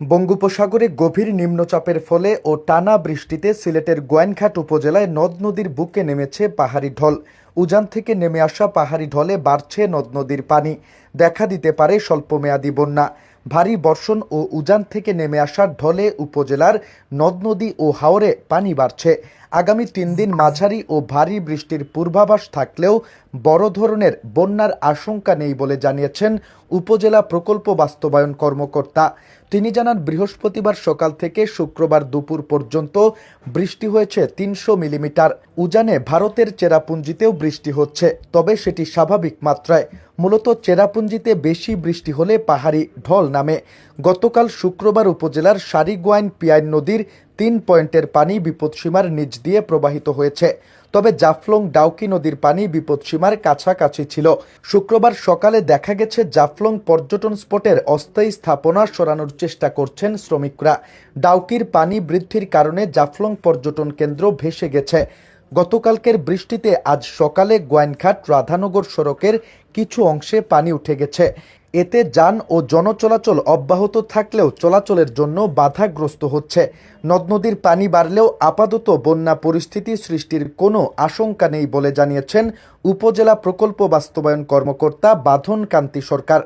বঙ্গোপসাগরে গভীর নিম্নচাপের ফলে ও টানা বৃষ্টিতে সিলেটের গোয়েনঘাট উপজেলায় নদ নদীর বুকে নেমেছে পাহাড়ি ঢল। উজান থেকে নেমে আসা পাহাড়ি ঢলে বাড়ছে নদ নদীর পানি। দেখা দিতে পারে স্বল্পমেয়াদী বন্যা। ভারী বর্ষণ ও উজান থেকে নেমে আসা ঢলে উপজেলার নদ নদী ও হাওরে পানি বাড়ছে। আগামী তিন দিন মাঝারি ও ভারী বৃষ্টির পূর্বাভাস থাকলেও বড় ধরনের বন্যার আশঙ্কা নেই বলে জানিয়েছেন উপজেলা প্রকল্প বাস্তবায়ন কর্মকর্তা। তিনি জানান, বৃহস্পতিবার সকাল থেকে শুক্রবার দুপুর পর্যন্ত বৃষ্টি হয়েছে তিনশো মিলিমিটার। উজানে ভারতের চেরাপুঞ্জিতেও বৃষ্টি হচ্ছে, তবে সেটি স্বাভাবিক মাত্রায়। মূলত চেরাপুঞ্জিতে বেশি বৃষ্টি হলে পাহাড়ি ঢল নামে। গতকাল শুক্রবার উপজেলার সারিগোয়াইন পিয়াইন নদীর তিন পয়েন্টের পানি বিপদসীমার নিচ দিয়ে প্রবাহিত হয়েছে। তবে জাফলং ডাউকি নদীর পানি বিপদসীমার কাছাকাছি ছিল। শুক্রবার সকালে দেখা গেছে জাফলং পর্যটন স্পটের অস্থায়ী স্থাপনা সরানোর চেষ্টা করছেন শ্রমিকরা। ডাউকির পানি বৃদ্ধির কারণে জাফলং পর্যটন কেন্দ্র ভেসে গেছে। গতকালকের বৃষ্টিতে আজ সকালে গোয়াইনঘাট রাধানগর সড়কের কিছু অংশে পানি উঠে গেছে। এতে যান ও জনচলাচল অব্যাহত থাকলেও চলাচলের জন্য বাধাগ্রস্ত হচ্ছে। নদ নদীর পানি বাড়লেও আপাতত বন্যা পরিস্থিতি সৃষ্টির কোনো আশঙ্কা নেই বলে জানিয়েছেন উপজেলা প্রকল্প বাস্তবায়ন কর্মকর্তা বাঁধন কান্তি সরকার।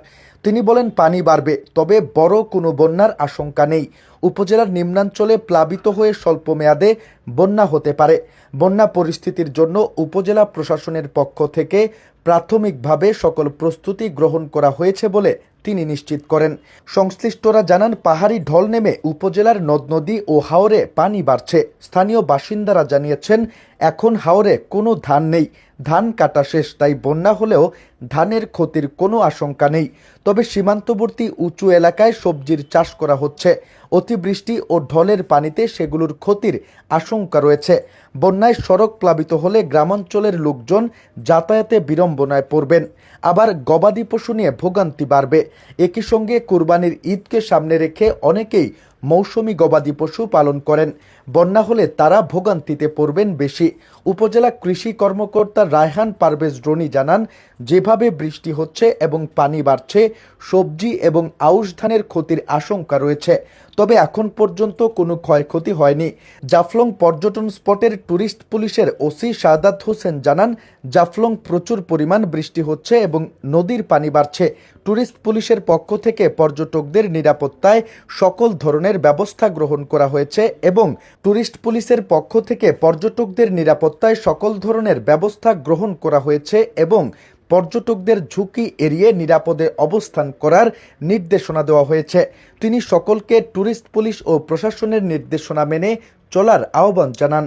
তিনি বলেন, পানি বাড়বে, তবে বড় কোনো বন্যার আশঙ্কা নেই। উপজেলার নিম্নাঞ্চলে প্লাবিত হয়ে স্বল্প মেয়াদে বন্যা হতে পারে। বন্যা পরিস্থিতির জন্য উপজেলা প্রশাসনের পক্ষ থেকে প্রাথমিকভাবে সকল প্রস্তুতি গ্রহণ করা হয়েছে বলে তিনি নিশ্চিত করেন। সংশ্লিষ্টরা জানান, পাহাড়ি ঢল নেমে উপজেলার নদ নদী ও হাওরে পানি বাড়ছে। স্থানীয় বাসিন্দারা জানিয়েছেন, এখন হাওরে কোনো ধান নেই। ধান কাটা শেষ, তাই বন্যা হলেও ধানের ক্ষতির কোনো আশঙ্কা নেই। তবে সীমান্তবর্তী উঁচু এলাকায় সবজির চাষ করা হচ্ছে। অতিবৃষ্টি ও ঢলের পানিতে সেগুলোর ক্ষতির আশঙ্কা রয়েছে। বন্যায় সড়ক প্লাবিত হলে গ্রামাঞ্চলের লোকজন যাতায়াতে বিড়ম্বনায় পড়বেন। আবার গবাদি পশু নিয়ে ভোগান্তি বাড়বে। একই সঙ্গে কোরবানির ঈদকে সামনে রেখে অনেকেই মৌসুমি গবাদি পশু পালন করেন। বন্যা হলে তারা ভোগান্তিতে পড়বেন বেশি। উপজেলা কৃষি কর্মকর্তা রায়হান পারভেজ রনি জানান, যেভাবে বৃষ্টি হচ্ছে এবং পানি বাড়ছে, সবজি এবং আউশ ধানের ক্ষতির আশঙ্কা রয়েছে। তবে এখন পর্যন্ত কোনো ক্ষয়ক্ষতি হয়নি। জাফলং পর্যটন স্পটের ট্যুরিস্ট পুলিশের ওসি সাদাত হোসেন জানান, জাফলং প্রচুর পরিমাণ বৃষ্টি হচ্ছে এবং নদীর পানি বাড়ছে। ট্যুরিস্ট পুলিশের পক্ষ থেকে পর্যটকদের নিরাপত্তায় সকল ধরনের ব্যবস্থা গ্রহণ করা হয়েছে এবং ট্যুরিস্ট পুলিশের পক্ষ থেকে পর্যটকদের নিরাপত্তায় সকল ধরনের ব্যবস্থা গ্রহণ করা হয়েছে এবং পর্যটকদের ঝুঁকি এড়িয়ে নিরাপদে অবস্থান করার নির্দেশনা দেওয়া হয়েছে। তিনি সকলকে ট্যুরিস্ট পুলিশ ও প্রশাসনের নির্দেশনা মেনে চলার আহ্বান জানান।